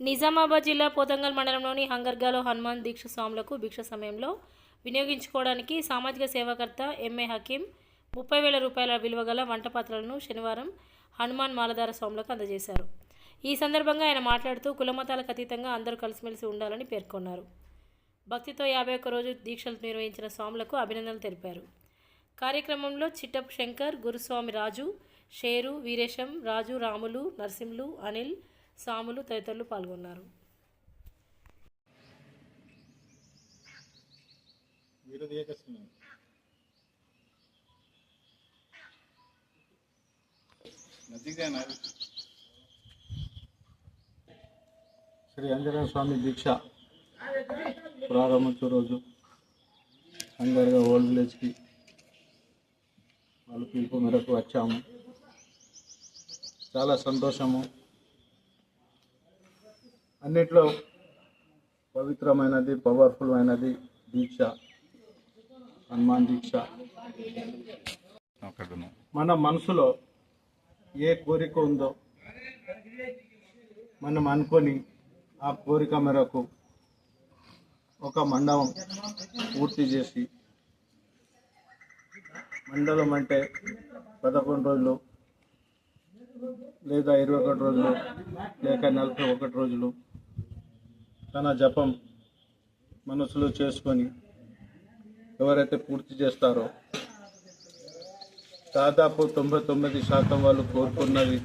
నిజామాబాద్ జిల్లా పోతంగల్ మండలంలోని హంగర్గాలో హనుమాన్ దీక్ష స్వాములకు భిక్ష సమయంలో వినియోగించుకోవడానికి సామాజిక సేవాకర్త ఎంఏ హకీం ముప్పై వేల రూపాయల విలువ గల వంటపాత్రలను శనివారం హనుమాన్ మాలధార స్వాములకు అందజేశారు. ఈ సందర్భంగా ఆయన మాట్లాడుతూ కులమతాలకు అతీతంగా అందరూ కలిసిమెలిసి ఉండాలని పేర్కొన్నారు. భక్తితో యాభై ఒక్క రోజు దీక్షలు నిర్వహించిన స్వాములకు అభినందనలు తెలిపారు. కార్యక్రమంలో చిట్టప్ శంకర్ గురుస్వామి రాజు షేరు వీరేశం రాజు రాములు నరసింహులు అనిల్ సాములు తదితరులు పాల్గొన్నారు. శ్రీ అంజనేయ స్వామి దీక్ష ప్రారంభించే రోజు. అందరిగా ఓల్డ్ విలేజ్కి వాళ్ళు పిలుపు మేరకు వచ్చాము. చాలా సంతోషము. అన్నిట్లో పవిత్రమైనది పవర్ఫుల్ అయినది దీక్ష హనుమాన్ దీక్ష. మన మనసులో ఏ కోరిక ఉందో మనం అనుకొని ఆ కోరిక మేరకు ఒక మండపం పూర్తి చేసి మండలం అంటే పదకొండు రోజులు లేదా ఇరవై ఒకటి రోజులు లేక నలభై ఒకటి రోజులు తన జపం మనసులో చేసుకొని ఎవరైతే పూర్తి చేస్తారో దాదాపు తొంభై తొమ్మిది శాతం వాళ్ళు కోరుకున్నది